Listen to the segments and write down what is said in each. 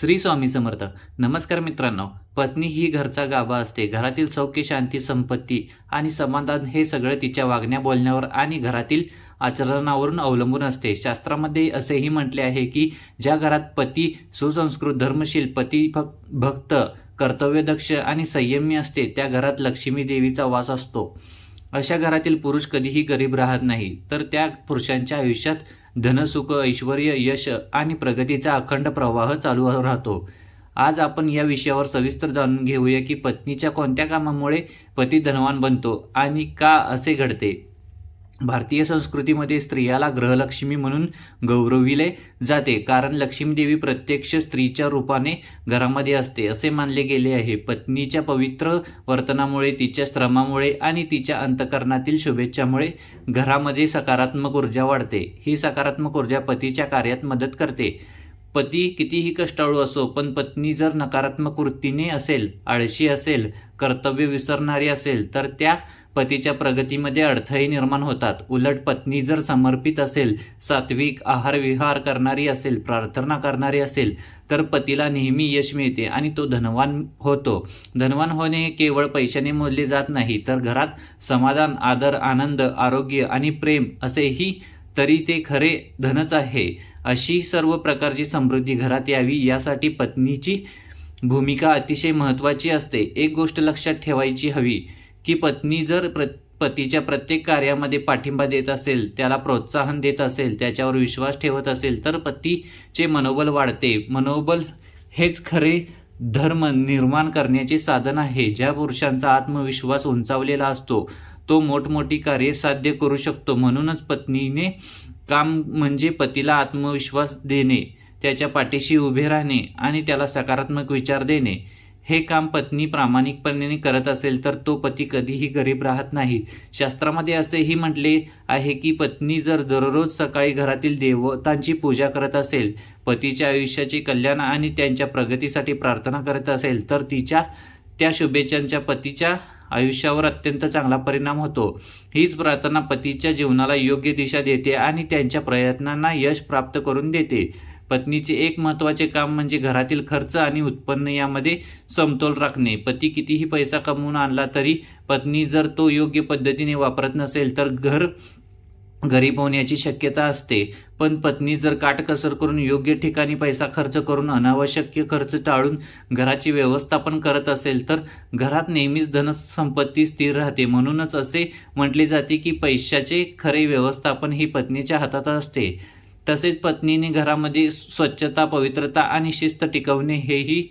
श्री स्वामी समर्थ. नमस्कार मित्रांनो पत्नी ही घरचा गाभा असते. घरातील सौख्य शांती संपत्ती आणि समाधान हे सगळं तिच्या वागण्या बोलण्यावर आणि घरातील आचरणावरून अवलंबून असते. शास्त्रामध्ये असेही म्हटले आहे की ज्या घरात पती सुसंस्कृत धर्मशील पती भक- भक्त कर्तव्यदक्ष आणि संयमी असते त्या घरात लक्ष्मी देवीचा वास असतो. अशा घरातील पुरुष कधीही गरीब राहत नाही. तर त्या पुरुषांच्या आयुष्यात धनसुख ऐश्वर यश आणि प्रगतीचा अखंड प्रवाह चालू राहतो. आज आपण या विषयावर सविस्तर जाणून घेऊया की पत्नीच्या कोणत्या कामामुळे पती धनवान बनतो आणि का असे घडते. भारतीय संस्कृतीमध्ये स्त्रियाला ग्रहलक्ष्मी म्हणून गौरविले जाते. कारण लक्ष्मीदेवी प्रत्यक्ष स्त्रीच्या रूपाने घरामध्ये असते असे मानले गेले आहे. पत्नीच्या पवित्र वर्तनामुळे तिच्या श्रमामुळे आणि तिच्या अंतकरणातील शुभेच्छामुळे घरामध्ये सकारात्मक ऊर्जा वाढते. ही सकारात्मक ऊर्जा पतीच्या कार्यात मदत करते. पती कितीही कष्टाळू असो पण पत्नी जर नकारात्मक वृत्तीने असेल आळशी असेल कर्तव्य विसरणारी असेल तर त्या पतीच्या प्रगतीमध्ये अडथळे निर्माण होतात. उलट पत्नी जर समर्पित असेल सात्विक आहार विहार करणारी असेल प्रार्थना करणारी असेल तर पतीला नेहमी यश मिळते आणि तो धनवान होतो. धनवान होणे हे केवळ पैशाने मोजले जात नाही तर घरात समाधान आदर आनंद आरोग्य आणि प्रेम असेही तरी ते खरे धनच आहे. अशी सर्व प्रकारची समृद्धी घरात यावी यासाठी पत्नीची भूमिका अतिशय महत्त्वाची असते. एक गोष्ट लक्षात ठेवायची हवी की पत्नी जर प्र पतीच्या प्रत्येक कार्यामध्ये पाठिंबा देत असेल त्याला प्रोत्साहन देत असेल त्याच्यावर विश्वास ठेवत असेल तर पतीचे मनोबल वाढते. मनोबल हेच खरे धर्म निर्माण करण्याचे साधन आहे. ज्या पुरुषांचा आत्मविश्वास उंचावलेला असतो तो मोठमोठी कार्ये साध्य करू शकतो. म्हणूनच पत्नीने काम म्हणजे पतीला आत्मविश्वास देणे त्याच्या पाठीशी उभे राहणे आणि त्याला सकारात्मक विचार देणे. हे काम पत्नी प्रामाणिकपणे करत असेल तर तो पती कधीही गरीब राहत नाही. शास्त्रामध्ये असेही म्हटले आहे की पत्नी जर दररोज सकाळी घरातील देवतांची पूजा करत असेल पतीच्या आयुष्याचे कल्याण आणि त्यांच्या प्रगतीसाठी प्रार्थना करत असेल तर तिच्या त्या शुभेच्छांच्या पतीच्या आयुष्यावर अत्यंत चांगला परिणाम होतो. हीच प्रार्थना पतीच्या जीवनाला योग्य दिशा देते आणि त्यांच्या प्रयत्नांना यश प्राप्त करून देते. पत्नीचे एक महत्त्वाचे काम म्हणजे घरातील खर्च आणि उत्पन्न यामध्ये समतोल राखणे. पती कितीही पैसा कमवून आणला तरी पत्नी जर तो योग्य पद्धतीने वापरत नसेल तर घर गरीब होण्याची शक्यता असते. पण पत्नी जर काटकसर करून योग्य ठिकाणी पैसा खर्च करून अनावश्यक खर्च टाळून घराची व्यवस्थापन करत असेल तर घरात नेहमीच धनसंपत्ती स्थिर राहते. म्हणूनच असे म्हटले जाते की पैशाचे खरे व्यवस्थापन ही पत्नीच्या हातात असते. तसेच पत्नीने घरामध्ये स्वच्छता पवित्रता आणि शिस्त टिकवणे हेही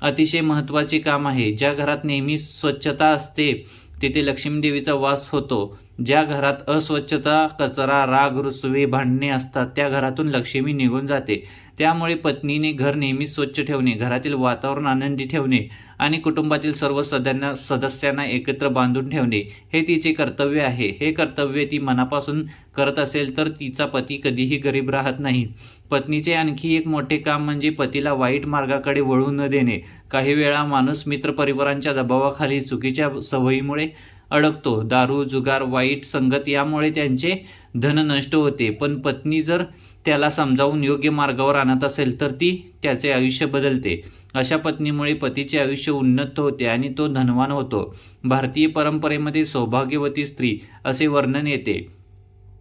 अतिशय महत्त्वाचे काम आहे. ज्या घरात नेहमी स्वच्छता असते तिथे लक्ष्मीदेवीचा वास होतो. ज्या घरात अस्वच्छता कचरा राग रुसवे भांडणे असतात त्या घरातून लक्ष्मी निघून जाते. त्यामुळे पत्नीने घर नेहमी स्वच्छ ठेवणे घरातील वातावरण आनंदी ठेवणे आणि कुटुंबातील सर्व सदस्यांना सदस्यांना एकत्र बांधून ठेवणे हे तिचे कर्तव्य आहे. हे कर्तव्य ती मनापासून करत असेल तर तिचा पती कधीही गरीब राहत नाही. पत्नीचे आणखी एक मोठे काम म्हणजे पतीला वाईट मार्गाकडे वळू न देणे. काही वेळा माणूस मित्रपरिवारांच्या दबावाखाली चुकीच्या सवयीमुळे अडकतो. दारू जुगार वाईट संगत यामुळे त्यांचे धन नष्ट होते. पण पत्नी जर त्याला समजावून योग्य मार्गावर आणत असेल तर ती त्याचे आयुष्य बदलते. अशा पत्नीमुळे पतीचे आयुष्य उन्नत होते आणि तो धनवान होतो. भारतीय परंपरेमध्ये सौभाग्यवती स्त्री असे वर्णन येते.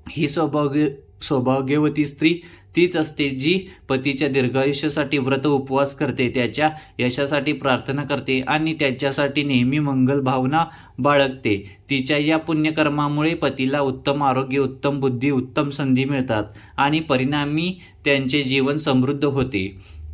ही सौभाग्य सौभाग्यवती स्त्री तीच असते जी पतीच्या दीर्घायुष्यासाठी व्रत उपवास करते त्याच्या यशासाठी प्रार्थना करते आणि त्याच्यासाठी नेहमी मंगल भावना बाळगते. तिच्या या पुण्यकर्मामुळे पतीला उत्तम आरोग्य उत्तम बुद्धी उत्तम संधी मिळतात आणि परिणामी त्यांचे जीवन समृद्ध होते.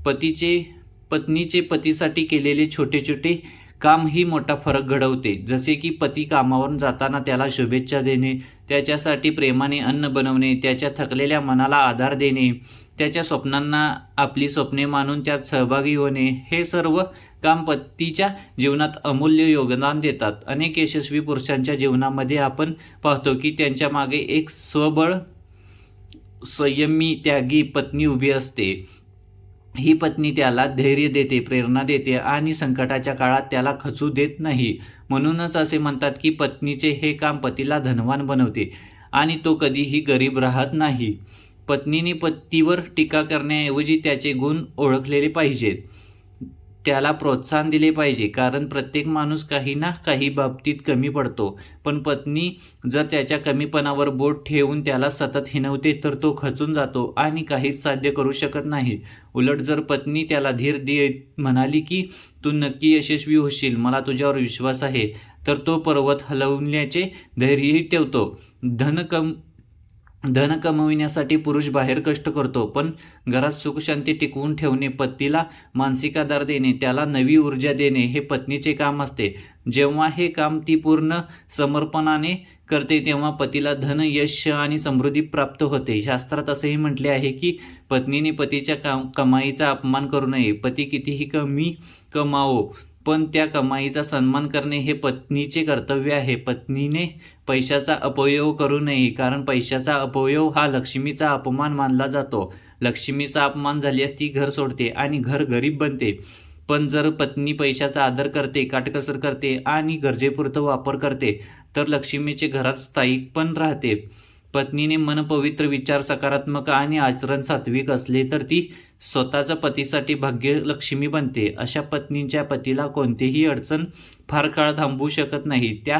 पतीचे पत्नीचे पतीसाठी केलेले छोटे छोटे काम ही मोठा फरक घडवते. जसे की पती कामावरून जाताना त्याला शुभेच्छा देणे त्याच्यासाठी प्रेमाने अन्न बनवणे त्याच्या थकलेल्या मनाला आधार देणे त्याच्या स्वप्नांना आपली स्वप्ने मानून त्यात सहभागी होणे हे सर्व काम पतीच्या जीवनात अमूल्य योगदान देतात. अनेक यशस्वी पुरुषांच्या जीवनामध्ये आपण पाहतो की त्यांच्या मागे एक स्वबळ संयमी त्यागी पत्नी उभी असते. ही पत्नी त्याला धैर्य देते प्रेरणा देते आणि संकटाच्या काळात त्याला खचू देत नाही. म्हणूनच असे म्हणतात की पत्नीचे हे काम पतीला धनवान बनवते आणि तो कधीही गरीब राहत नाही. पत्नीने पतीवर टीका करण्याऐवजी त्याचे गुण ओळखलेले पाहिजेत. त्याला प्रोत्साहन दिले पाहिजे. कारण प्रत्येक माणूस काही ना काही बाबतीत कमी पडतो. पण पत्नी जर त्याच्या कमीपणावर बोट ठेवून त्याला सतत हिनवते तर तो खचून जातो आणि काहीच साध्य करू शकत नाही. उलट जर पत्नी त्याला धीर दे म्हणाली की तू नक्की यशस्वी होशील मला तुझ्यावर विश्वास आहे तर तो पर्वत हलवण्याचे धैर्यही ठेवतो. धन कम धन कमविण्यासाठी पुरुष बाहेर कष्ट करतो पण घरात सुखशांती टिकवून ठेवणे पतीला मानसिक आधार देणे त्याला नवी ऊर्जा देणे हे पत्नीचे काम असते. जेव्हा हे काम ती पूर्ण समर्पणाने करते तेव्हा पतीला धन यश आणि समृद्धी प्राप्त होते. शास्त्रात असेही म्हटले आहे की पत्नीने पतीच्या काम कमाईचा अपमान करू नये. पती कितीही कमी कमावो पण त्या कमाईचा सन्मान करणे हे पत्नीचे कर्तव्य आहे. पत्नीने पैशाचा अपव्यव करू नये कारण पैशाचा अपव्यय हा लक्ष्मीचा अपमान मानला जातो. लक्ष्मीचा अपमान झाल्यास ती घर सोडते आणि घर गरीब बनते. पण जर पत्नी पैशाचा आदर करते काटकसर करते आणि गरजेपुरतं वापर करते तर लक्ष्मीचे घरात स्थायिक पण राहते. पत्नीने मनपवित्र विचार सकारात्मक आणि आचरण सात्विक असले तर ती स्वतःच्या पतीसाठी भाग्यलक्ष्मी बनते. अशा पत्नीच्या पतीला कोणतीही अडचण फार काळ थांबवू शकत नाही. त्या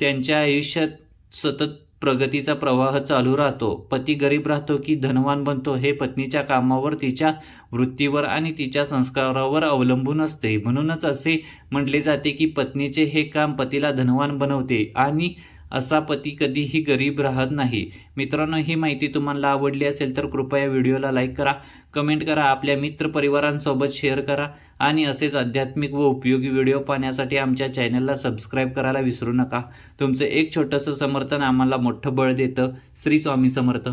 त्यांच्या आयुष्यात सतत प्रगतीचा प्रवाह चालू राहतो. पती गरीब राहतो की धनवान बनतो हे पत्नीच्या कामावर तिच्या वृत्तीवर आणि तिच्या संस्कारावर अवलंबून असते. म्हणूनच असे म्हटले जाते की पत्नीचे हे काम पतीला धनवान बनवते आणि असा पती कधीही गरीब राहत नाही. मित्रांनो ही माहिती तुम्हाला आवडली असेल तर कृपया व्हिडिओला लाईक करा कमेंट करा आपल्या मित्रपरिवारांसोबत शेअर करा आणि असेच आध्यात्मिक व उपयोगी व्हिडिओ पाहण्यासाठी आमच्या चॅनलला सबस्क्राईब करायला विसरू नका. तुमचं एक छोटंसं समर्थन आम्हाला मोठं बळ देतं. श्री स्वामी समर्थ.